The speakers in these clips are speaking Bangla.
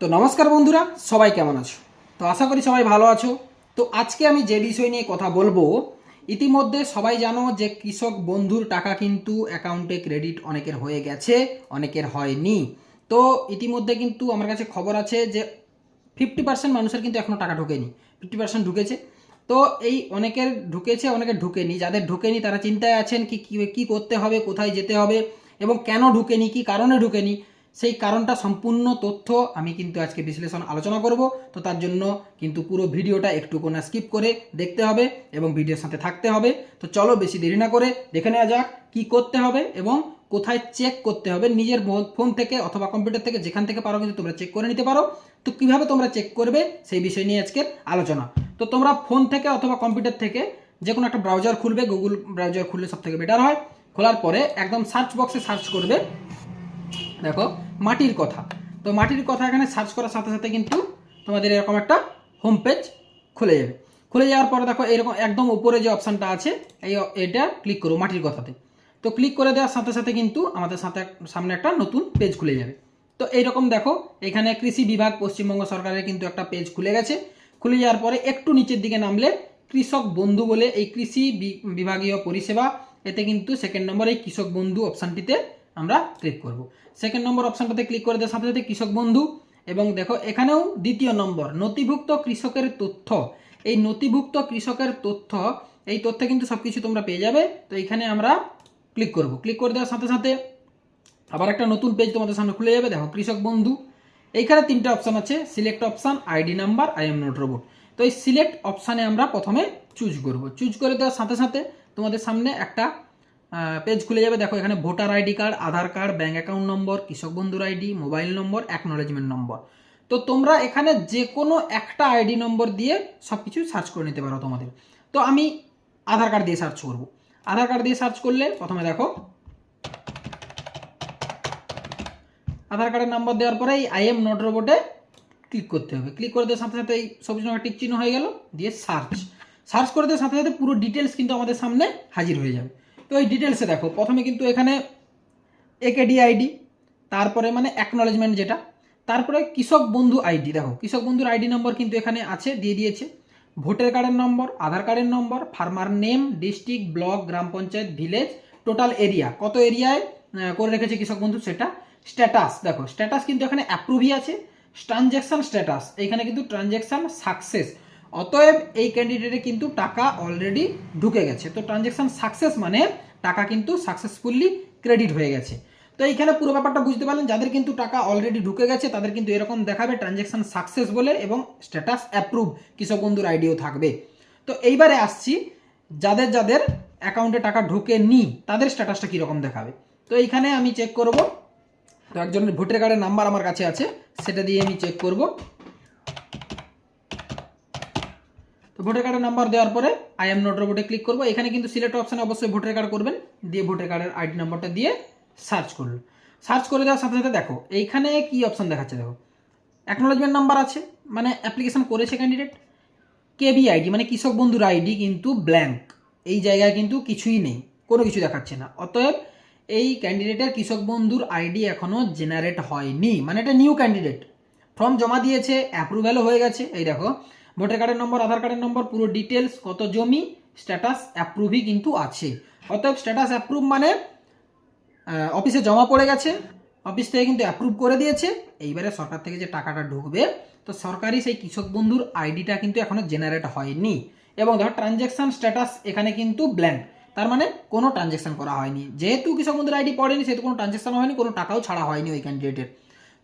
তো নমস্কার বন্ধুরা, সবাই কেমন আছো? তো আশা করি সবাই ভালো আছো। তো আজকে আমি যে বিষয় নিয়ে কথা বলব, ইতিমধ্যে সবাই জানো যে কৃষক বন্ধুর টাকা কিন্তু অ্যাকাউন্টে ক্রেডিট অনেকের হয়ে গেছে, অনেকের হয়নি। তো ইতিমধ্যে কিন্তু আমার কাছে খবর আছে যে ফিফটি পার্সেন্ট মানুষের কিন্তু এখনও টাকা ঢোকেনি ফিফটি পার্সেন্ট ঢুকেছে। তো এই অনেকের ঢুকেছে, অনেকের ঢুকেনি। যাদের ঢুকেনি, তারা চিন্তায় আছেন কি, কি- করতে হবে, কোথায় যেতে হবে এবং কেন ঢুকেনি, কি কারণে ঢুকেনি। সেই কারণটা সম্পূর্ণ তথ্য আমি কিন্তু আজকে বিশ্লেষণ আলোচনা করব। তো তার জন্য কিন্তু পুরো ভিডিওটা একটু কোনো স্কিপ করে দেখতে হবে এবং ভিডিওর সাথে থাকতে হবে। তো চলো বেশি দেরি না করে দেখে নেওয়া যাক কি করতে হবে এবং কোথায় চেক করতে হবে। নিজের ফোন থেকে অথবা কম্পিউটার থেকে যেখান থেকে পারো কিন্তু তোমরা চেক করে নিতে পারো। তো কীভাবে তোমরা চেক করবে সেই বিষয় নিয়ে আজকের আলোচনা। তো তোমরা ফোন থেকে অথবা কম্পিউটার থেকে যে কোনো একটা ব্রাউজার খুলবে গুগল ব্রাউজার খুললে সব থেকে বেটার হয়। খোলার পরে একদম সার্চ বক্সে সার্চ করবে। দেখো, মাটির কথা। তো মাটির কথা এখানে সার্চ করার সাথে সাথে কিন্তু তোমাদের এরকম একটা হোম পেজ খুলে যাবে। খুলে যাওয়ার পরে দেখো, এরকম একদম উপরে যে অপশানটা আছে, এই এটা ক্লিক করো মাটির কথাতে। তো ক্লিক করে দেওয়ার সাথে সাথে কিন্তু আমাদের সাথে সামনে একটা নতুন পেজ খুলে যাবে। তো এইরকম দেখো, এখানে কৃষি বিভাগ, পশ্চিমবঙ্গ সরকারের কিন্তু একটা পেজ খুলে গেছে। খুলে যাওয়ার পরে একটু নিচের দিকে নামলে কৃষক বন্ধু বলে এই কৃষি বিভাগীয় পরিষেবা, এতে কিন্তু সেকেন্ড নম্বর এই কৃষক বন্ধু অপশানটিতে আমরা ক্লিক করব। সেকেন্ড নম্বর অপশানটাতে ক্লিক করে দেওয়ার সাথে সাথে কৃষক বন্ধু এবং দেখো এখানেও দ্বিতীয় নম্বর নথিভুক্ত কৃষকের তথ্য। এই নথিভুক্ত কৃষকের তথ্য, এই তথ্যে কিন্তু সব কিছু তোমরা পেয়ে যাবে। তো এখানে আমরা ক্লিক করব। ক্লিক করে দেওয়ার সাথে সাথে আবার একটা নতুন পেজ তোমাদের সামনে খুলে যাবে। দেখো কৃষক বন্ধু। এইখানে তিনটা অপশান আছে। Select option ID number I'm not robot তো এই সিলেক্ট অপশানে আমরা প্রথমে চুজ করব। চুজ করে দেওয়ার সাথে সাথে তোমাদের সামনে একটা পেজ খুলে যাবে। দেখো, এখানে voter ID card, Aadhaar card bank account number কৃষক বন্ধুর ID mobile number acknowledgement number তো তোমরা এখানে যে কোনো একটা আইডি নম্বর দিয়ে সব কিছু সার্চ করে নিতে পারো তোমাদের। তো আমি আধার কার্ড দিয়ে সার্চ করব। আধার কার্ড দিয়ে সার্চ করলে প্রথমে দেখো, আধার কার্ডের নাম্বার দেওয়ার পরে এই আই এম নোট রোবটে ক্লিক করতে হবে। ক্লিক করে দেওয়ার সাথে সাথে এই সবুজ রঙের টিক চিহ্ন হয়ে গেল, দিয়ে সার্চ সার্চ করে দেওয়ার সাথে সাথে পুরো ডিটেলস কিন্তু আমাদের সামনে হাজির হয়ে যাবে। তো এই ডিটেলসে দেখো, প্রথমে কিন্তু এখানে একেডি আইডি তারপরে মানে অ্যাকনোলেজমেন্ট যেটা, তারপরে কৃষক বন্ধু আইডি দেখো, কৃষক বন্ধুর আইডি নম্বর কিন্তু এখানে আছে, দিয়ে দিয়েছে। ভোটার কার্ডের নম্বর আধার কার্ডের number farmer name district block গ্রাম পঞ্চায়েত ভিলেজ টোটাল এরিয়া কত এরিয়ায় করে রেখেছে কৃষক বন্ধু সেটা? স্ট্যাটাস দেখো স্ট্যাটাস কিন্তু এখানে অ্যাপ্রুভই আছে। ট্রানজ্যাকশন স্ট্যাটাস এখানে কিন্তু ট্রানজ্যাকশন সাকসেস অতএব এই ক্যান্ডিডেটে কিন্তু টাকা অলরেডি ঢুকে গেছে। তো ট্রানজ্যাকশন সাকসেস মানে টাকা কিন্তু সাকসেসফুলি ক্রেডিট হয়ে গেছে। তো এইখানে পুরো ব্যাপারটা বুঝতে পারলেন, যাদের কিন্তু টাকা অলরেডি ঢুকে গেছে, তাদের কিন্তু এরকম দেখাবে ট্রানজ্যাকশন সাকসেস বলে এবং স্ট্যাটাস অ্যাপ্রুভ কৃষক বন্ধুর আইডিও থাকবে। তো এইবারে আসছি, যাদের যাদের অ্যাকাউন্টে টাকা ঢুকে নি তাদের স্ট্যাটাসটা কীরকম দেখাবে? তো এইখানে আমি চেক করব। তো একজনের ভোটার কার্ডের নাম্বার আমার কাছে আছে, সেটা দিয়ে আমি চেক করব তো ভোটার কার্ডের নাম্বার দেওয়ার পরে আই এম নোট রোবটে ক্লিক করব। এখানে কিন্তু সিলেক্ট অপশানে অবশ্যই ভোটার কার্ড করবেন। দিয়ে ভোটার কার্ডের আইডি নাম্বারটা দিয়ে সার্চ করল। সার্চ করে দেওয়ার সাথে সাথে দেখো, এইখানে কি অপশান দেখাচ্ছে দেখো। অ্যাকনোলেজমেন্ট নাম্বার আছে মানে অ্যাপ্লিকেশন করেছে ক্যান্ডিডেট কেবি আইডি মানে কৃষক বন্ধুর আইডি কিন্তু ব্ল্যাঙ্ক এই জায়গায় কিন্তু কিছুই নেই, কোনো কিছু দেখাচ্ছে না। অতএব এই ক্যান্ডিডেটের কৃষক বন্ধুর আইডি এখনও জেনারেট হয়নি। মানে এটা নিউ ক্যান্ডিডেট ফর্ম জমা দিয়েছে অ্যাপ্রুভ্যালও হয়ে গেছে। এই দেখো ভোটার কার্ডের নম্বর, আধার কার্ডের নম্বর, পুরো ডিটেলস কত জমি স্ট্যাটাস অ্যাপ্রুভই কিন্তু আছে। অতএব স্ট্যাটাস অ্যাপ্রুভ মানে অফিসে জমা পড়ে গেছে অফিস থেকে কিন্তু অ্যাপ্রুভ করে দিয়েছে, এইবারে সরকার থেকে যে টাকাটা ঢুকবে, তো সরকারি সেই কৃষক বন্ধুর আইডিটা কিন্তু এখনও জেনারেট হয়নি। এবং ধর ট্রানজ্যাকশন স্ট্যাটাস এখানে কিন্তু ব্ল্যাঙ্ক তার মানে কোনো ট্রানজ্যাকশন করা হয়নি। যেহেতু কৃষক বন্ধুর আইডি পড়েনি, সেহেতু কোনো ট্রানজ্যাকশন হয়নি, কোনো টাকাও ছাড়া হয়নি ওই ক্যান্ডিডেটের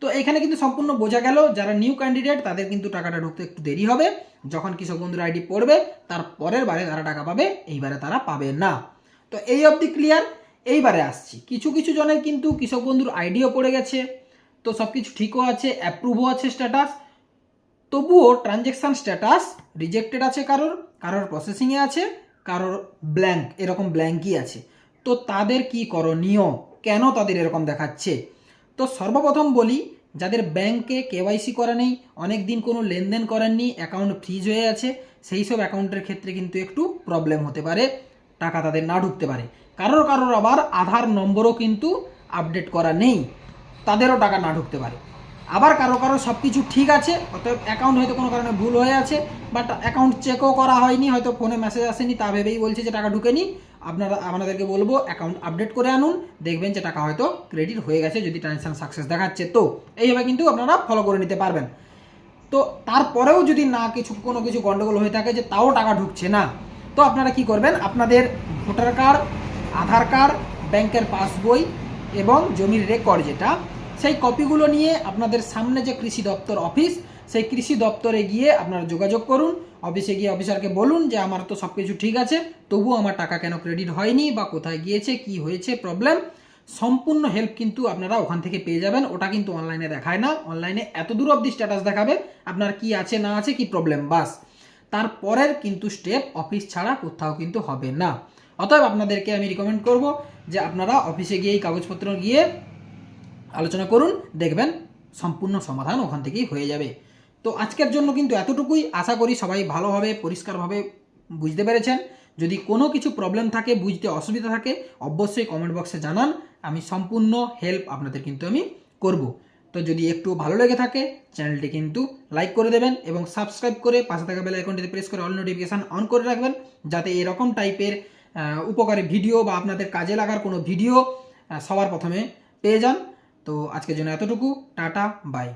তো এখানে কিন্তু সম্পূর্ণ বোঝা গেল, যারা নিউ ক্যান্ডিডেট তাদের কিন্তু টাকাটা ঢুকতে একটু দেরি হবে। যখন কৃষক বন্ধুর আইডি পড়বে, তার পরের বারে তারা টাকা পাবে, এইবারে তারা পাবে না। তো এই অবধি ক্লিয়ার এইবারে আসছি। কিছু কিছু জনের কিন্তু কৃষক বন্ধুর আইডিও পড়ে গেছে, তো সব কিছু ঠিকও আছে অ্যাপ্রুভও আছে স্ট্যাটাস তবুও ট্রানজ্যাকশান স্ট্যাটাস রিজেক্টেড আছে কারোর কারোর প্রসেসিংয়ে আছে, কারোর ব্ল্যাঙ্ক এরকম ব্ল্যাঙ্কই আছে। তো তাদের কি করণীয়? কেন তাদের এরকম দেখাচ্ছে? তো সর্বপ্রথম বলি, যাদের ব্যাংকে কেওয়াইসি করা নেই অনেক দিন কোনো লেনদেন করেননি অ্যাকাউন্ট ফ্রিজ হয়ে আছে, সেই সব অ্যাকাউন্টের ক্ষেত্রে কিন্তু একটু প্রবলেম হতে পারে, টাকা তাদের না ঢুকতে পারে। কারোর কারোর আবার আধার নম্বরও কিন্তু আপডেট করা নেই, তাদেরও টাকা না ঢুকতে পারে। আবার কারও কারও সব কিছু ঠিক আছে, অতএব অ্যাকাউন্ট হয়তো কোনো কারণে ভুল হয়ে আছে বাট অ্যাকাউন্ট চেকও করা হয়নি, হয়তো ফোনে মেসেজ আসেনি, তা ভেবেই বলছে যে টাকা ঢুকেনি। আপনারা আপনাদেরকে বলব অ্যাকাউন্ট আপডেট করে আনুন, দেখবেন যে টাকা হয়তো ক্রেডিট হয়ে গেছে যদি ট্রানজ্যাকশন সাকসেস দেখাচ্ছে। তো, এইভাবে কিন্তু আপনারা ফলো করে নিতে পারবেন। তো, তারপরেও যদি না কিছু, কোনো কিছু গন্ডগোল হয়ে থাকে যে তাও টাকা ঢুকছে না, তো আপনারা কি করবেন? আপনাদের ভোটার কার্ড আধার কার্ড ব্যাংকের পাসবই এবং জমির রেকর্ড যেটা সেই কপিগুলো নিয়ে আপনাদের সামনে যে কৃষি দপ্তর অফিস, সেই কৃষি দপ্তরে গিয়ে আপনারা যোগাযোগ করুন। অফিসে গিয়ে অফিসারকে বলুন যে, আমার তো সব কিছু ঠিক আছে, তবুও আমার টাকা কেন ক্রেডিট হয়নি বা কোথায় গিয়েছে, কি হয়েছে প্রবলেম সম্পূর্ণ হেল্প কিন্তু আপনারা ওখান থেকে পেয়ে যাবেন। ওটা কিন্তু অনলাইনে দেখায় না। অনলাইনে এত দূর অবধি স্ট্যাটাস দেখাবে, আপনার কি আছে, না আছে, কি প্রবলেম বাস। তারপরের কিন্তু স্টেপ অফিস ছাড়া কোথাও কিন্তু হবে না। অতএব আপনাদেরকে আমি রিকমেন্ড করব যে, আপনারা অফিসে গিয়ে এই কাগজপত্র গিয়ে আলোচনা করুন, দেখবেন সম্পূর্ণ সমাধান ওখান থেকেই হয়ে যাবে। তো আজকের জন্য কিন্তু এতটুকুই। আশা করি সবাই ভালোভাবে পরিষ্কারভাবে বুঝতে পেরেছেন। যদি কোনো কিছু প্রবলেম থাকে, বুঝতে অসুবিধা থাকে, অবশ্যই কমেন্ট বক্সে জানান। আমি সম্পূর্ণ হেল্প আপনাদের কিন্তু আমি করব। তো যদি একটু ভালো লেগে থাকে চ্যানেলটি কিন্তু লাইক করে দেবেন এবং সাবস্ক্রাইব করে পাশে থাকা বেল আইকনটিতে প্রেস করে অল নোটিফিকেশান অন করে রাখবেন, যাতে এরকম টাইপের উপকারী ভিডিও বা আপনাদের কাজে লাগার কোনো ভিডিও সবার প্রথমে পেয়ে যান। তো আজকের জন্য এতটুকু টাটা বাই